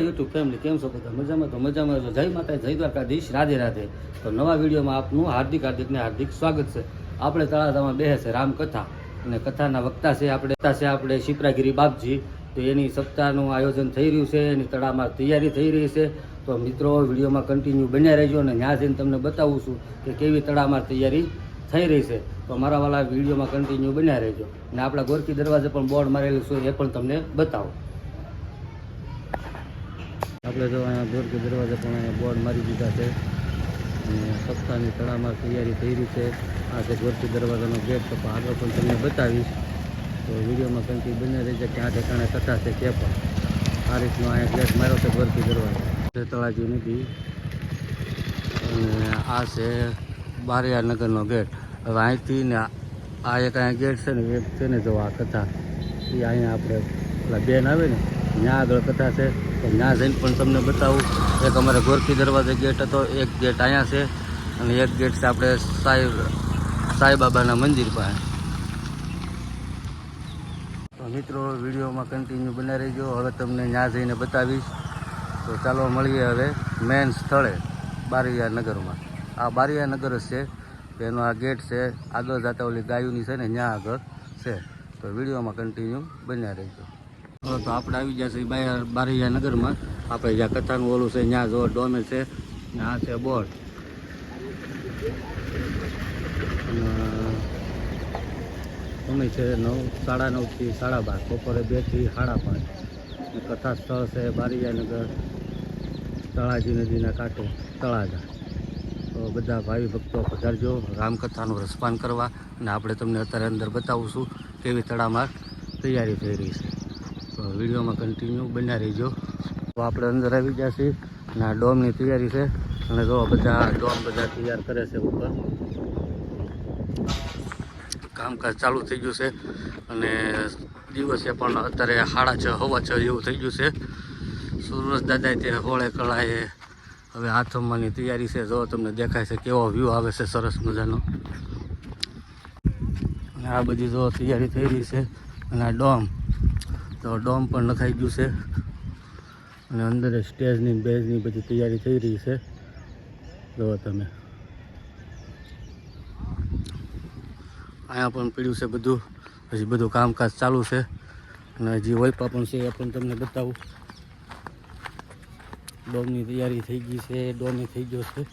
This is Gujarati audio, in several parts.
યુટ્યુબ ફેમિલી કેમ છો બધા? મજામાં તો મજામાં. તો જય માતા જય દ્વારકાધીશ. રાધે રાધે. તો નવા વિડીયોમાં આપનું હાર્દિક હાર્દિકને હાર્દિક સ્વાગત છે. આપણે તળાજામાં બેસે છે રામકથા. અને કથાના વક્તા છે આપણે છે આપણે શિપ્રાગીરી બાપજી. તો એની સપ્તાહનું આયોજન થઈ રહ્યું છે. એની તળામાં તૈયારી થઈ રહી છે. તો મિત્રો, વિડીયોમાં કન્ટિન્યુ બન્યા રહેજો અને ત્યાં જઈને તમને બતાવું છું કે કેવી તળામાં તૈયારી થઈ રહી છે. તો મારા વાળા વિડીયોમાં કન્ટિન્યુ બન્યા રહેજો. અને આપણા ગોરકી દરવાજે પણ બોર્ડ મારેલું છે, એ પણ તમને બતાવો. આપણે જો અહીંયા ગોરકી દરવાજે પણ અહીંયા બોર્ડ મારી દીધા છે. અને સપ્તાહની તળામાં તૈયારી થઈ રહી છે. આ છે ગોરકી દરવાજાનો ગેટ, તો આગળ પણ તમને બતાવીશ. તો વિડીયોમાં કંઈક બને રહી છે કે આ ઠેકાણે કથા છે તે પણ. આ રીતનો અહીંયા ગેટ માર્યો છે ગોરકી દરવાજો. તળાજી નદી અને આ છે બારિયા નગરનો ગેટ. હવે અહીંથી ને આ એક અહીંયા ગેટ છે ને, એક છે ને જો આ કથા. એ અહીંયા આપણે પેલા બેન આવે ને ત્યાં આગળ કથા છે. ત્યાં જઈને પણ તમને બતાવું. એક અમારે ગોરખી દરવાજે ગેટ હતો. એક ગેટ અહીંયા છે અને એક ગેટ છે આપણે સાઈ, સાંઈબાબાના મંદિર પાસે. મિત્રો, વિડીયોમાં કન્ટિન્યુ બનાવી રહીજો. હવે તમને ત્યાં જઈને બતાવીશ. તો ચાલો મળીએ હવે મેન સ્થળે બારિયા નગરમાં આ બારિયા નગર જ છે. તેનો આ ગેટ છે. આગળ જતા ઓલી ગાયોની છે ને, ત્યાં આગળ છે. તો વિડીયોમાં કન્ટિન્યુ બન્યા રહેજો. તો આપણે આવી ગયા છે બારિયા બારિયા નગરમાં. આપણે જ્યાં કથાનું ઓલું છે, ત્યાં જો ડોમે છે આ છે બોર્ડ. સમય છે નવ, સાડા નવથી સાડા બાર, બપોરે બેથી સાડા પાંચ. કથા સ્થળ છે બારીયાનગર, તળાજી નદીના કાંઠે, તળાજા. તો બધા ભાવિ ભક્તો પધારજો રામકથાનું રસપાન કરવા, અને આપણે તમને અત્યારે અંદર બતાવીશું કેવી તળામાં તૈયારી થઈ રહી છે. તો વિડીયોમાં કન્ટિન્યુ બન્યા રહીજો. તો આપણે અંદર આવી ગયા છીએ અને આ ડોમની તૈયારી છે. અને જો બધા ડોમ બધા તૈયાર કરે છે ઉપર. કામકાજ ચાલુ થઈ ગયું છે. અને દિવસે પણ અત્યારે સાડા છ હવા છ એવું થઈ ગયું છે. સુરજ દાદા તે હોળે કળાએ હવે હાથમવાની તૈયારી છે. જો તમને દેખાય છે કેવો વ્યૂ આવે છે સરસ મજાનો. અને આ બધી જો તૈયારી થઈ રહી છે. અને આ ડોમ તો ડોમ પણ નખાઈ ગયું છે. અને અંદર સ્ટેજની બેઝની બધી તૈયારી થઈ રહી છે. જો તમે. અહીંયા પણ પીડ્યું છે બધું. હજી બધું કામકાજ ચાલુ છે. અને હજી વૈપા પણ છે, એ પણ તમને બતાવું. ડોમની તૈયારી થઈ ગઈ છે, ડોમે થઈ ગયો છે.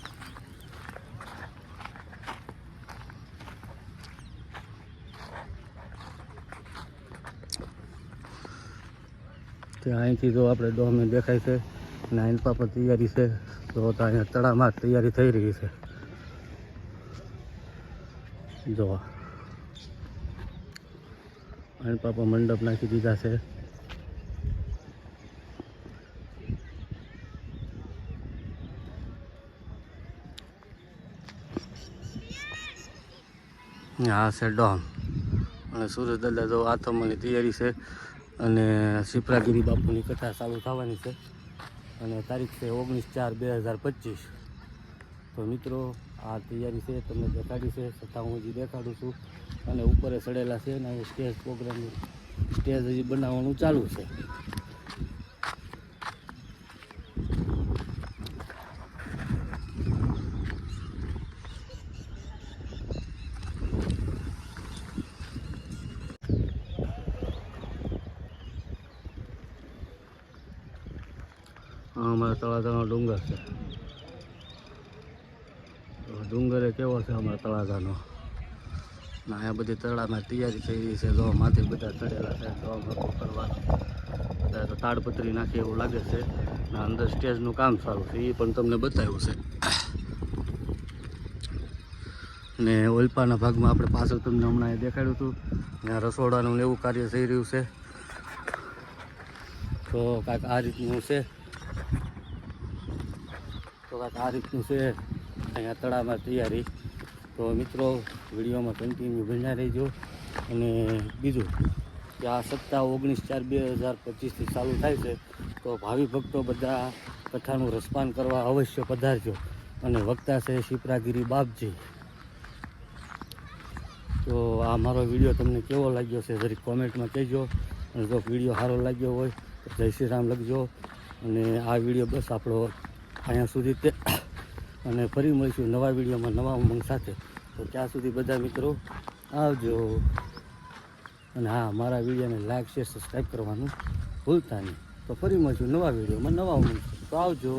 તે અહીંથી જો આપણે ડોમે દેખાય છે, અને અહીં પર તૈયારી છે, તો ત્યાં અહીંયા તળામાં તૈયારી થઈ રહી છે. જોવા અહીં પાપા મંડપ નાખી દીધા છે. આ છે ડોમ. અને સુરજ દાદા તો આથમની તૈયારી છે. અને શિપ્રાગીરી બાપુની કથા ચાલુ થવાની છે. અને તારીખ છે ઓગણીસ ચાર બે હજાર પચીસ. તો મિત્રો, આ તૈયારી છે તમને દેખાડી છે, છતાં હું હજી દેખાડું છું. અને ઉપર ચડેલા છે અને સ્ટેજ પ્રોગ્રામ, સ્ટેજ હજી બનાવવાનું ચાલુ છે. અમારા તળાજાનો ડુંગર છે. ડુંગર કેવો છે અમારા તળાજાનો? ને, અહીંયા બધી તળામાં તૈયારી થઈ રહી છે. જો માથે બધા ચડેલા છે જો કરવા. તો તાડપત્રી નાખી એવું લાગે છે. ને અંદર સ્ટેજનું કામ સારું છે એ પણ તમને બતાવ્યું છે. ને ઓલપાના ભાગમાં આપણે પાછળ તમને હમણાં એ દેખાડ્યું હતું. ત્યાં રસોડાનું એવું કાર્ય થઈ રહ્યું છે. તો કાંઈક આ રીતનું છે. તો કાંઈક આ રીતનું છે. અહીંયા તળાવમાં તૈયારી. તો મિત્રો, વિડીયોમાં કન્ટિન્યુ ભણ્યા રહેજો. અને બીજું, કે આ સપ્તાહ ઓગણીસ ચાર બે હજાર પચીસથી ચાલુ થાય છે, તો ભાવિ ભક્તો બધા કથાનું રસપાન કરવા અવશ્ય પધારજો. અને વક્તા છે શિપ્રાગીરી બાપજી. તો આ મારો વીડિયો તમને કેવો લાગ્યો છે જરીક કોમેન્ટમાં કહેજો. અને જો વીડિયો સારો લાગ્યો હોય, તો જય શ્રી રામ લખજો. અને આ વીડિયો બસ આપણો અહીંયા સુધી તે અને ફરી મળીશું નવા વિડીયોમાં નવા ઉમંગ સાથે. તો ત્યાં સુધી બધા મિત્રો આવજો. અને હા, મારા વિડીયોને લાઈક શેર સબસ્ક્રાઈબ કરવાનું ભૂલતા નહીં. તો ફરી મળીશું નવા વિડીયોમાં નવા ઉમંગ તો આવજો.